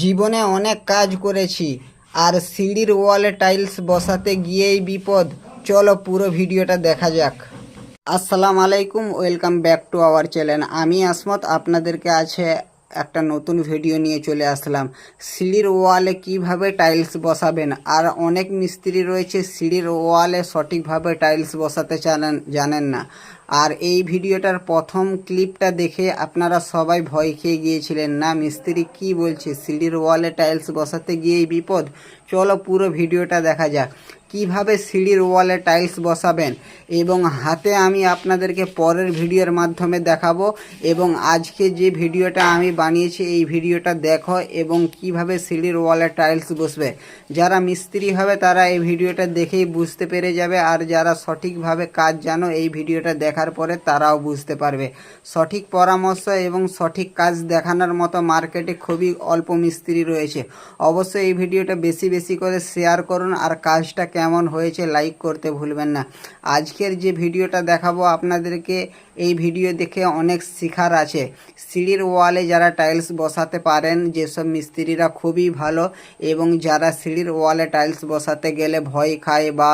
জীবনে অনেক কাজ করেছি, আর সিঁড়ির ওয়ালে টাইলস বসাতে গিয়েই বিপদ। চলো পুরো ভিডিওটা দেখা যাক। আসসালামু আলাইকুম, welcome back to our channel. আমি আসমত, আপনাদেরকে আছে একটা নতুন ভিডিও নিয়ে চলে আসলাম। সিঁড়ির ওয়ালে কীভাবে টাইলস বসাবেন? আর অনেক মিস্ত্রি রয়েছে, সিঁড়ির ওয়ালে সঠিকভাবে টাইলস বসাতে জানেন জানেন না। আর এই ভিডিওটার প্রথম ক্লিপটা দেখে আপনারা সবাই ভয় খেয়ে গিয়েছিলেন, না, মিস্ত্রি কি বলছে? সিঁড়ির ওয়ালে টাইলস বসাতে গিয়েই বিপদ? চলো পুরো ভিডিওটা দেখা যাক। কীভাবে সিঁড়ির ওয়ালে টাইলস বসাবেন এবং হাতে আমি আপনাদেরকে পরের ভিডিওর মাধ্যমে দেখাবো এবং আজকে যে ভিডিওটা আমি বানিয়েছি, এই ভিডিওটা দেখো এবং কীভাবে সিঁড়ির ওয়ালে টাইলস বসবে। যারা মিস্ত্রি হবে, তারা এই ভিডিওটা দেখেই বুঝতে পেরে যাবে আর যারা সঠিকভাবে কাজ জানো, এই ভিডিওটা দেখার পরে তারাও বুঝতে পারবে। সঠিক পরামর্শ এবং সঠিক কাজ দেখানোর মতো মার্কেটে খুবই অল্প মিস্ত্রি রয়েছে। অবশ্যই এই ভিডিওটা বেশি বেশি করে শেয়ার করুন আর কাজটা কেমন হয়েছে লাইক করতে ভুলবেন না। আজকের যে ভিডিওটা দেখাবো আপনাদেরকে, এই ভিডিও দেখে অনেক শেখার আছে। সিঁড়ির ওয়ালে যারা টাইলস বসাতে পারেন, যেসব মিস্ত্রিরা খুবই ভালো এবং যারা সিঁড়ির ওয়ালে টাইলস বসাতে গেলে ভয় খায় বা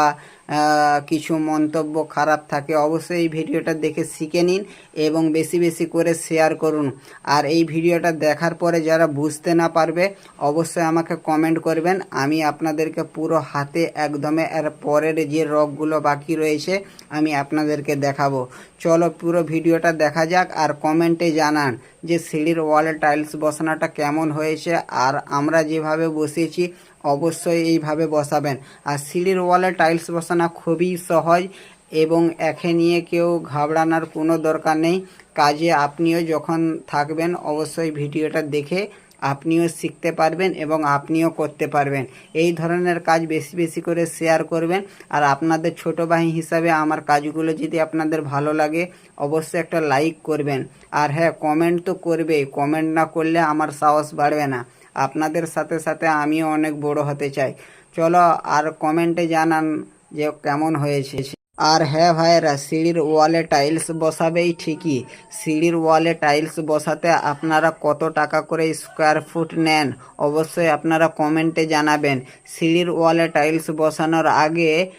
কিছু মন্তব্য খারাপ থাকে, অবশ্যই এই ভিডিওটা দেখে শিখে নিন এবং বেশি বেশি করে শেয়ার করুন। আর এই ভিডিওটা দেখার পরে যারা বুঝতে না পারবে, অবশ্যই আমাকে কমেন্ট করবেন। আমি আপনাদেরকে পুরো হাতে একদমে এর পরের যে রগগুলো বাকি রয়েছে, আমি আপনাদেরকে দেখাবো। চলো পুরো ভিডিওটা দেখা যাক আর কমেন্টে জানান যে সিঁড়ির ওয়ালে টাইলস বসানোটা কেমন হয়েছে। আর আমরা যেভাবে বসিয়েছি অবশ্যই এইভাবে বসাবেন। আর সিঁড়ির ওয়ালে টাইলস বসানো খুবই সহজ এবং একে নিয়ে কেউ ঘাবড়ানোর কোনো দরকার নেই। কাজে আপনিও যখন থাকবেন, অবশ্যই ভিডিওটা দেখে আপনিও শিখতে পারবেন এবং আপনিও করতে পারবেন। এই ধরনের কাজ বেশি বেশি করে শেয়ার করবেন। আর আপনাদের ছোট ভাই হিসাবে আমার কাজগুলো যদি আপনাদের ভালো লাগে, অবশ্যই একটা লাইক করবেন। আর হ্যাঁ কমেন্ট তো করবেই। কমেন্ট না করলে আমার সাহস বাড়বে না। আপনাদের সাথে সাথে আমিও অনেক বড় হতে চাই। চলো আর কমেন্টে জানান যে কেমন হয়েছে। আর হ্যাঁ ভাইয়েরা, সিঁড়ির ওয়ালে টাইলস বসাবেই ঠিকই। সিঁড়ির ওয়ালে টাইলস বসাতে আপনারা কত টাকা করে স্কোয়ার ফুট নেন? অবশ্যই আপনারা কমেন্টে জানাবেন। সিঁড়ির ওয়ালে টাইলস বসানোর আগে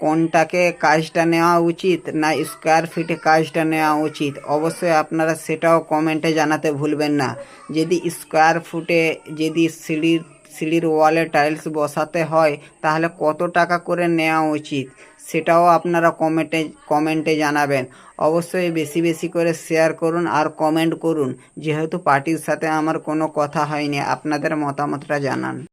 কোনটাকে কাজটা নেওয়া উচিত না স্কোয়ার ফিটে কাজটা নেওয়া উচিত? অবশ্যই আপনারা সেটাও কমেন্টে জানাতে ভুলবেন না। যদি স্কোয়ার ফুটে যদি সিঁড়ির সিঁড়ির ওয়ালে টাইলস বসাতে হয়, তাহলে কত টাকা করে নেওয়া উচিত? সেটাও আপনারা কমেন্টে কমেন্টে জানাবেন। অবশ্যই বেশি বেশি করে শেয়ার করুন আর কমেন্ট করুন। যেহেতু পার্টির সাথে আমার কোনো কথা হয়নি, আপনাদের মতামতটা জানান।